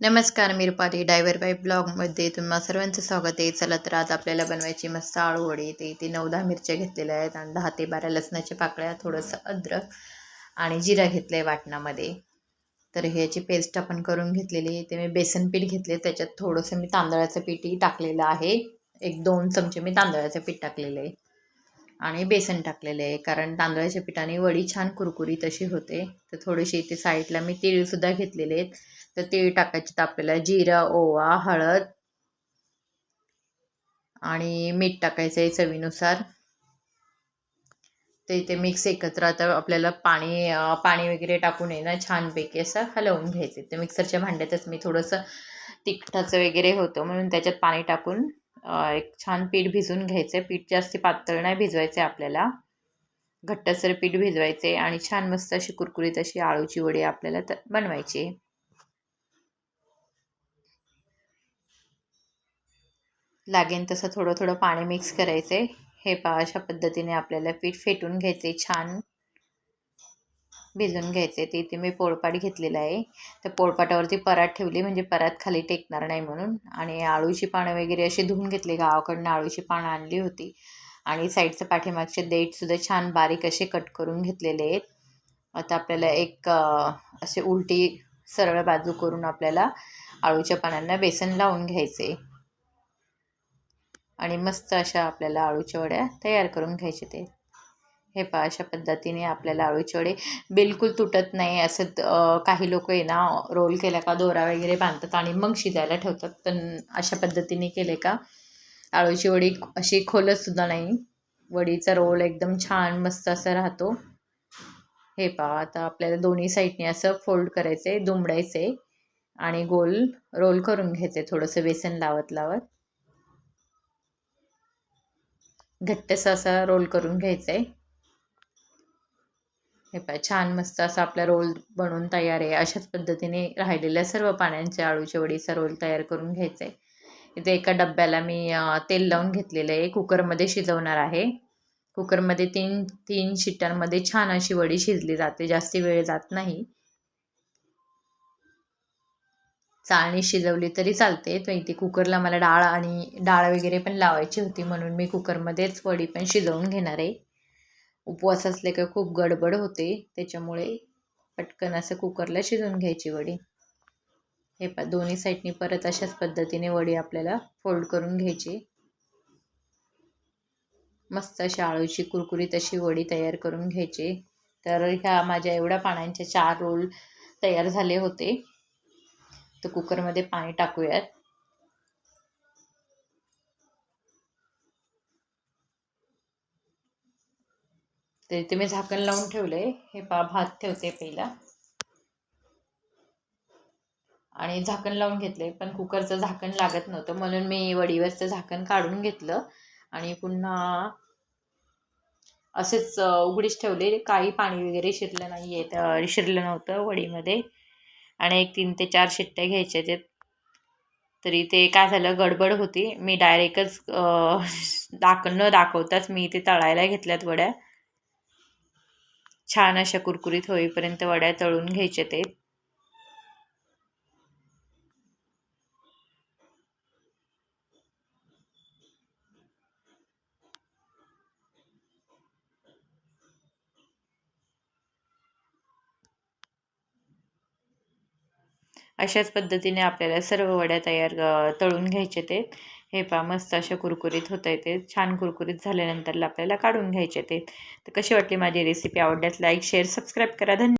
नमस्कार मी Rupali driver wife ब्लॉगमध्ये तुम्हाला सर्वांचं स्वागत आहे. चला तर आज आपल्याला बनवायची मस्त आळू वडी. ते ते नऊ दहा मिरच्या घेतलेल्या आहेत आणि दहा ते बारा लसणाच्या पाकळ्या थोडंसं अद्रक आणि जिरा घेतलं आहे वाटणामध्ये. तर ह्याची पेस्ट आपण करून घेतलेली आहे. ते मी बेसन पीठ घेतले त्याच्यात थोडंसं मी तांदळाचं पीठही टाकलेलं आहे. एक दोन चमचे मी तांदळाचं पीठ टाकलेलं आहे. आणि बेसन टाकलेलं आहे. कारण तांदळाच्या पिठाने वडी छान कुरकुरीत अशी होते. तर थोडीशी इथे साईडला मी तीळसुद्धा घेतलेले आहेत. तर ते टाकायचे तर आपल्याला. जिरा ओवा हळद आणि मीठ टाकायचं आहे चवीनुसार. ते इथे मिक्स एकत्र आता आपल्याला पाणी पाणी वगैरे टाकून आहे ना छानपैकी असं हलवून घ्यायचे. ते मिक्सरच्या भांड्यातच मी थोडंसं तिखटाचं वगैरे होतं म्हणून त्याच्यात पाणी टाकून एक छान पीठ भिजून घ्यायचं पीठ जास्त पातळ नाही भिजवायचं आपल्याला. घट्टसर पीठ भिजवायचे आणि छान मस्त अशी कुरकुरीत अशी आळूची वडी आपल्याला तर बनवायची लागेल तसं थोडं थोडं पाणी मिक्स करायचं. आहे हे पा अशा पद्धतीने आपल्याला पीठ फेटून घ्यायचे छान भिजून घ्यायचे. ते इथे मी पोळपाट घेतलेला आहे. तर पोळपाटावरती परात ठेवली म्हणजे परात खाली टेकणार नाही म्हणून. आणि आळूची पानं वगैरे अशी धुवून घेतली गावाकडनं आळूची पानं आणली होती. आणि साईडचं पाठीमागचे देठसुद्धा छान बारीक असे कट करून घेतलेले आहेत. आता आपल्याला एक असे उलटी सरळ बाजू करून आपल्याला आळूच्या पानांना बेसन लावून घ्यायचे. आणि मस्त अशा आपल्याला आळूच्या वड्या तयार करून घ्यायचे ते. हे पहा अशा पद्धतीने आपल्याला आळूचे वडे बिलकुल तुटत नाही. असं काही लोक आहे ना रोल केल्या का दोरा वगैरे बांधतात आणि मग शिजायला ठेवतात. पण अशा पद्धतीने केले का आळूची वडी अशी खोलतसुद्धा नाही. वडीचा रोल एकदम छान मस्त असा राहतो. हे पहा आता आपल्याला दोन्ही साईडने असं फोल्ड करायचं आहे दुमडायचं आहे आणि गोल रोल करून घ्यायचे थोडंसं बेसन लावत लावत घट्टसा असा रोल करून घ्यायचा आहे हे पाय छान मस्त असा आपला रोल बनवून तयार आहे. अशाच पद्धतीने राहिलेल्या सर्व पाण्यांच्या आळूच्या वडीचा रोल तयार करून घ्यायचा आहे इथे एका डब्याला मी तेल लावून घेतलेलं आहे. कुकरमध्ये शिजवणार आहे. कुकरमध्ये तीन तीन शिट्ट्यांमध्ये छान अशी वडी शिजली जाते. जास्ती वेळ जात नाही. चाळणी शिजवली तरी चालते. तर इथे कुकरला मला डाळ आणि डाळ वगैरे पण लावायची होती म्हणून मी कुकरमध्येच वडी पण शिजवून घेणार आहे. उपवास असले का खूप गडबड होते त्याच्यामुळे पटकन असं कुकरला शिजवून घ्यायची वडी. हे पा दोन्ही साईडनी परत अशाच पद्धतीने वडी आपल्याला फोल्ड करून घ्यायची. मस्त अशी आळूची कुरकुरीत अशी वडी तयार करून घ्यायची. तर ह्या माझ्या एवढ्या पाण्यांचे चार रोल तयार झाले होते. तर कुकरमध्ये पाणी टाकूयात. तर इथे मी झाकण लावून ठेवले हे पा भात ठेवते पहिला. आणि झाकण लावून घेतले पण कुकरचं झाकण लागत नव्हतं म्हणून मी वडीवरचं झाकण काढून घेतलं. आणि पुन्हा असेच उघडीच ठेवले काही पाणी वगैरे शिरलं नाही आहे शिरलं नव्हतं वडीमध्ये. आणि एक तीन ते चार शिट्ट्या घ्यायच्या ते तरी ते काय झालं गडबड होती. मी डायरेक्टच दाख न दाखवताच मी ते तळायला घेतल्यात वड्या. छान अशा कुरकुरीत होईपर्यंत वड्या तळून घ्यायचे ते. अशाच पद्धतीने आपल्याला सर्व वड्या तयार तळून घ्यायचे ते. हे पा मस्त अशा कुरकुरीत होत आहे ते. छान कुरकुरीत झाल्यानंतर आपल्याला काढून घ्यायचे ते. तर कशी वाटली माझी रेसिपी आवडल्यास लाईक शेअर सबस्क्राईब करा. धन्यवाद.